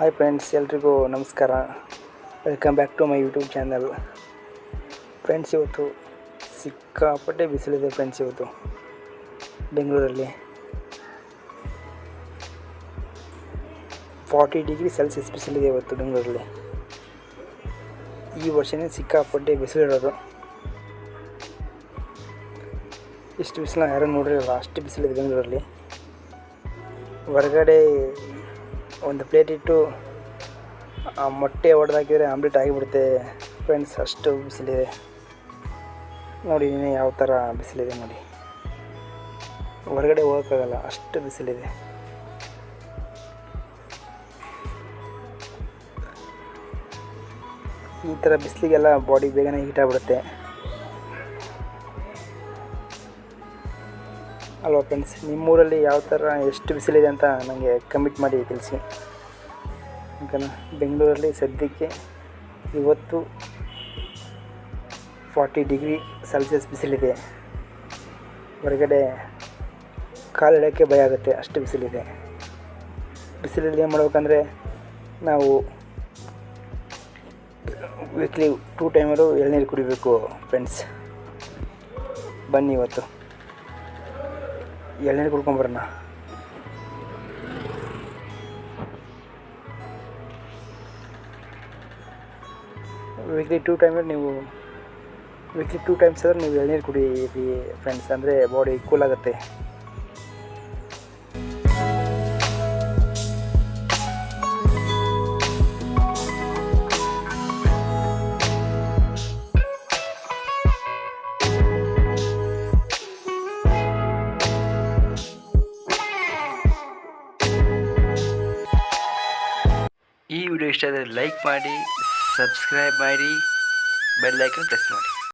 Hi friends ಎಲ್ರಿಗೂ ನಮಸ್ಕಾರ. Welcome back to my YouTube channel friends ಇವತ್ತು ಸಿಕ್ಕಾಪಟ್ಟೆ ಬಿಸಿಲಿದೆ ಫ್ರೆಂಡ್ಸ್ ಇವತ್ತು ಬೆಂಗಳೂರಲ್ಲಿ. ಫಾರ್ಟಿ ಡಿಗ್ರಿ ಸೆಲ್ಸಿಯಸ್ ಬಿಸಿಲಿದೆ ಇವತ್ತು ಬೆಂಗಳೂರಲ್ಲಿ. ಈ ವರ್ಷನೇ ಸಿಕ್ಕಾಪಟ್ಟೆ ಬಿಸಿಲಿರೋದು. ಇಷ್ಟು ಬಿಸಿಲು ಯಾರೂ ನೋಡಿರಲ್ಲ, ಅಷ್ಟು ಬಿಸಿಲಿದೆ ಬೆಂಗಳೂರಲ್ಲಿ. ಹೊರಗಡೆ ಒಂದು ಪ್ಲೇಟ್ ಇಟ್ಟು, ಆ ಮೊಟ್ಟೆ ಹೊಡೆದಾಕಿದ್ರೆ ಆಮ್ಲೆಟ್ ಆಗಿಬಿಡುತ್ತೆ. ಫ್ರೆಂಡ್ಸ್, ಅಷ್ಟು ಬಿಸಿಲಿದೆ. ನೋಡಿ ನೀನು ಯಾವ ಥರ ಬಿಸಿಲಿದೆ ನೋಡಿ. ಹೊರಗಡೆ ಹೋಗೋಕ್ಕಾಗಲ್ಲ, ಅಷ್ಟು ಬಿಸಿಲಿದೆ. ಈ ಥರ ಬಿಸಿಲಿಗೆಲ್ಲ ಬಾಡಿ ಬೇಗನೆ ಹೀಟ್ ಆಗಿಬಿಡುತ್ತೆ. ಅಲ್ವಾ ಫ್ರೆಂಡ್ಸ್ ನಿಮ್ಮೂರಲ್ಲಿ ಯಾವ ಥರ ಎಷ್ಟು ಬಿಸಿಲಿದೆ ಅಂತ ನನಗೆ ಕಮಿಟ್ ಮಾಡಿ ತಿಳಿಸಿ. ಓಕೆನಾ ಬೆಂಗಳೂರಲ್ಲಿ ಸದ್ಯಕ್ಕೆ ಇವತ್ತು ಫಾರ್ಟಿ ಡಿಗ್ರಿ ಸೆಲ್ಸಿಯಸ್ ಬಿಸಿಲಿದೆ. ಹೊರಗಡೆ ಕಾಲಿಡೋಕ್ಕೆ ಭಯ ಆಗುತ್ತೆ, ಅಷ್ಟು ಬಿಸಿಲಿದೆ. ಬಿಸಿಲಲ್ಲಿ ಏನು ಮಾಡ್ಬೇಕಂದ್ರೆ ನಾವು ವೀಕ್ಲಿ ಟೂ ಟೈಮರು ಎಳ್ನೀರು ಕುಡಿಬೇಕು ಫ್ರೆಂಡ್ಸ್ ಬನ್ನಿ ಇವತ್ತು. ಎಳ್ನೀರು ಕುಡ್ಕೊಂಬರೋಣ ವೀಕ್ಲಿ ಟೂ ಟೈಮಲ್ಲಿ ನೀವು ವೀಕ್ಲಿ ಟೂ ಟೈಮ್ಸ್ ಆದರೆ ನೀವು ಎಳ್ನೀರು ಕುಡಿ ಫ್ರೆಂಡ್ಸ್ ಅಂದರೆ ಬಾಡಿ ಕೂಲ್ ಆಗುತ್ತೆ. ಈ ವಿಡಿಯೋ ಇಷ್ಟ ಆದರೆ ಲೈಕ್ ಮಾಡಿ ಸಬ್ಸ್ಕ್ರೈಬ್ ಮಾಡಿ ಬೆಲ್ಲೈಕನ್ ಪ್ರೆಸ್ ಮಾಡಿ.